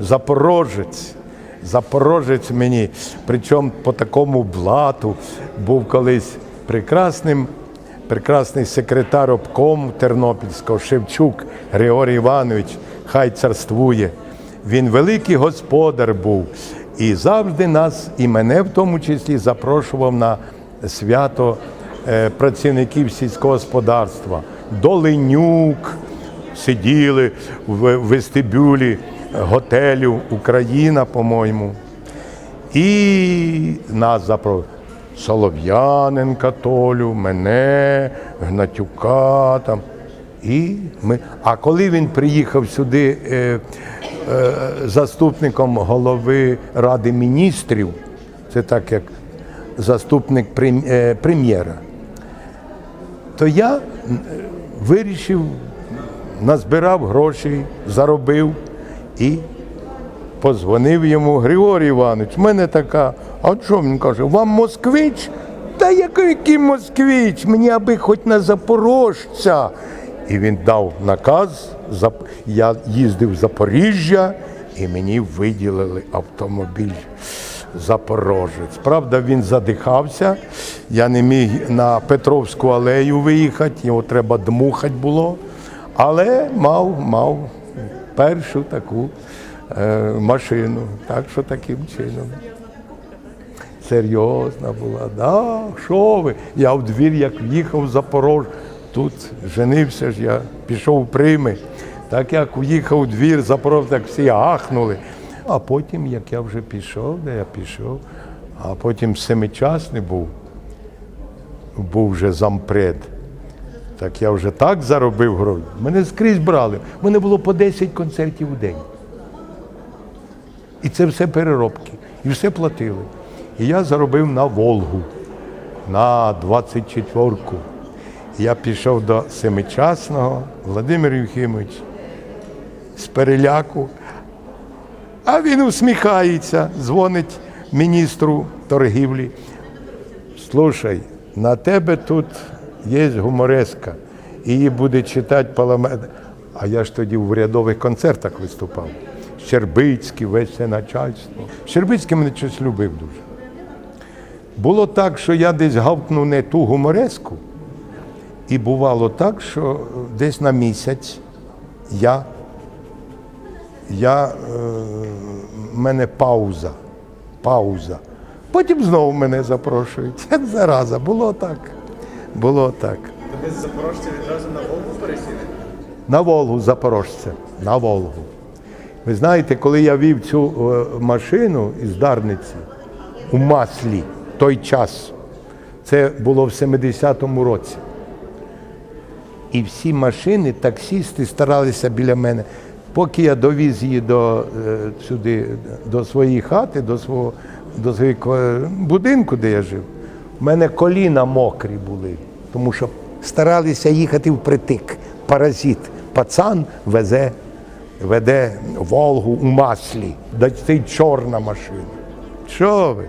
Запорожець. Запорожець мені, причому по такому блату був колись прекрасним, прекрасний секретар обкому Тернопільського Шевчук Григорій Іванович, хай царствує. Він великий господар був і завжди нас, і мене в тому числі, запрошував на свято е, працівників сільського господарства. Доленюк, сиділи в вестибюлі готелю Україна, по-моєму. І нас запрошували. Солов'яненка Толю, мене, Гнатюка там. І ми... А коли він приїхав сюди е, е, заступником голови Ради міністрів, це так як заступник е, прем'єра, то я вирішив, назбирав грошей, заробив і позвонив йому Григорій Іванович. в мене така, а що він каже, вам москвич? Та який, москвич? Мені аби хоч на запорожця. І він дав наказ, я їздив в Запоріжжя, і мені виділили автомобіль. Запорожець. Правда, він задихався. Я не міг на Петровську алею виїхати, його треба дмухати було. Але мав, мав першу таку е, машину. Так що таким чином. Серйозна була. Да, що ви? Я в двір, як в'їхав в Запорож, тут женився ж я, пішов в прийми. Так як в'їхав у двір, Запорож, так всі ахнули. А потім, як я вже пішов, де я пішов, а потім семичасний був, був вже зампред. Так я вже так заробив гроші. Мене скрізь брали. У мене було по 10 концертів у день. І це все переробки. І все платили. І я заробив на Волгу, на 24-ку. Я пішов до семичасного Владимир Євхимович з переляку. А він усміхається, дзвонить міністру торгівлі. Слушай, на тебе тут є гумореска, її буде читати парламент. А я ж тоді в урядових концертах виступав. Щербицький, весь це начальство. Щербицький мене щось любив дуже. Було так, що я десь гавкнув не ту гумореску, і бувало так, що десь на місяць я, я е, мене пауза. Пауза. Потім знову мене запрошують. Як зараза, було так. Було так. Ви з Запорожця відразу на Волгу пересіли? На Волгу запорожця. На Волгу. Ви знаєте, коли я вів цю е, машину із Дарниці у маслі той час, це було в 70-му році. І всі машини, таксісти старалися біля мене. Поки я довіз її до, е, сюди, до своєї хати, до свого до своєї будинку, де я жив, в мене коліна мокрі були, тому що старалися їхати впритик. Паразит. Пацан везе, веде Волгу у маслі. Да й чорна машина. Що ви?